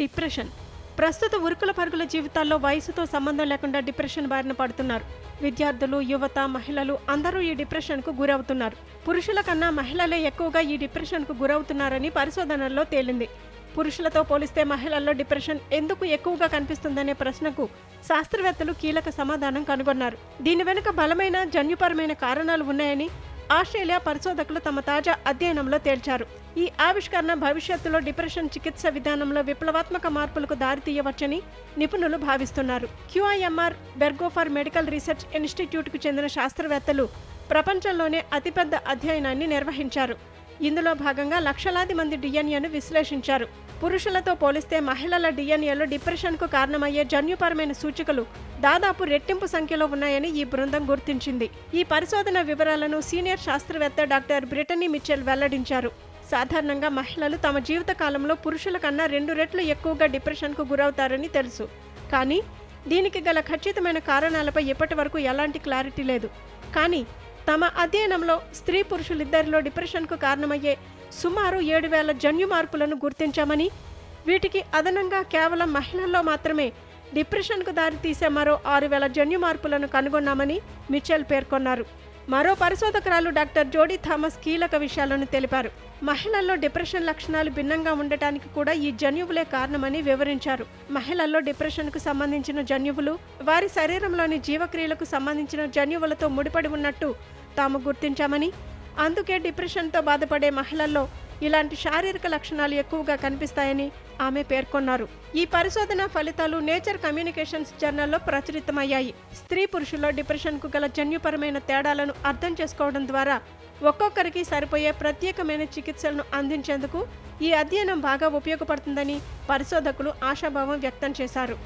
Depression. ప్రస్తుత ఉరుకుల పరుగుల జీవితాల్లో వయసుతో సంబంధం లేకుండా డిప్రెషన్ బారిన పడుతున్నారు. విద్యార్థులు యువత మహిళలు అందరూ ఈ డిప్రెషన్కు గురవుతున్నారు. పురుషుల కన్నా మహిళలే ఎక్కువగా ఈ డిప్రెషన్కు గురవుతున్నారని పరిశోధనల్లో తేలింది. పురుషులతో పోలిస్తే మహిళల్లో డిప్రెషన్ ఎందుకు ఎక్కువగా కనిపిస్తుందనే ప్రశ్నకు శాస్త్రవేత్తలు కీలక సమాధానం కనుగొన్నారు. దీని వెనుక బలమైన జన్యుపరమైన కారణాలు ఉన్నాయని ఆస్ట్రేలియా పరిశోధకులు తమ తాజా అధ్యయనంలో తేల్చారు. ఈ ఆవిష్కరణ భవిష్యత్తులో డిప్రెషన్ చికిత్స విధానంలో విప్లవాత్మక మార్పులకు దారితీయవచ్చని నిపుణులు భావిస్తున్నారు. క్యూఐఎంఆర్ బెర్గోఫర్ మెడికల్ రీసెర్చ్ ఇన్స్టిట్యూట్కు చెందిన శాస్త్రవేత్తలు ప్రపంచంలోనే అతిపెద్ద అధ్యయనాన్ని నిర్వహించారు. ఇందులో భాగంగా లక్షలాది మంది డిఎన్ఏను విశ్లేషించారు. పురుషులతో పోలిస్తే మహిళల డిఎన్ఏలో డిప్రెషన్కు కారణమయ్యే జన్యుపరమైన సూచికలు దాదాపు రెట్టింపు సంఖ్యలో ఉన్నాయని ఈ బృందం గుర్తించింది. ఈ పరిశోధన వివరాలను సీనియర్ శాస్త్రవేత్త డాక్టర్ బ్రిటనీ మిచెల్ వెల్లడించారు. సాధారణంగా మహిళలు తమ జీవితకాలంలో పురుషుల కన్నా రెండు రెట్లు ఎక్కువగా డిప్రెషన్కు గురవుతారని తెలుసు. కానీ దీనికి గల ఖచ్చితమైన కారణాలపై ఇప్పటి వరకు ఎలాంటి క్లారిటీ లేదు. కానీ తమ అధ్యయనంలో స్త్రీ పురుషులిద్దరిలో డిప్రెషన్కు కారణమయ్యే సుమారు ఏడు వేల జన్యు మార్పులను గుర్తించామని వీటికి అదనంగా కేవలం మహిళల్లో మాత్రమే డిప్రెషన్కు దారితీసే మరో ఆరు వేల జన్యు మార్పులను కనుగొన్నామని మిచెల్ పేర్కొన్నారు. మరో పరిశోధకురాలు డాక్టర్ జోడీ థామస్ కీలక విషయాలను తెలిపారు. మహిళల్లో డిప్రెషన్ లక్షణాలు భిన్నంగా ఉండటానికి కూడా ఈ జన్యువులే కారణమని వివరించారు. మహిళల్లో డిప్రెషన్కు సంబంధించిన జన్యువులు వారి శరీరంలోని జీవక్రియలకు సంబంధించిన జన్యువులతో ముడిపడి ఉన్నట్టు తాము గుర్తించామని అందుకే డిప్రెషన్తో బాధపడే మహిళల్లో ఇలాంటి శారీరక లక్షణాలు ఎక్కువగా కనిపిస్తాయని ఆమె పేర్కొన్నారు. ఈ పరిశోధన ఫలితాలు నేచర్ కమ్యూనికేషన్స్ జర్నల్లో ప్రచురితమయ్యాయి. స్త్రీ పురుషుల్లో డిప్రెషన్కు గల జన్యుపరమైన తేడాలను అర్థం చేసుకోవడం ద్వారా ఒక్కొక్కరికి సరిపోయే ప్రత్యేకమైన చికిత్సలను అందించేందుకు ఈ అధ్యయనం బాగా ఉపయోగపడుతుందని పరిశోధకులు ఆశాభావం వ్యక్తం చేశారు.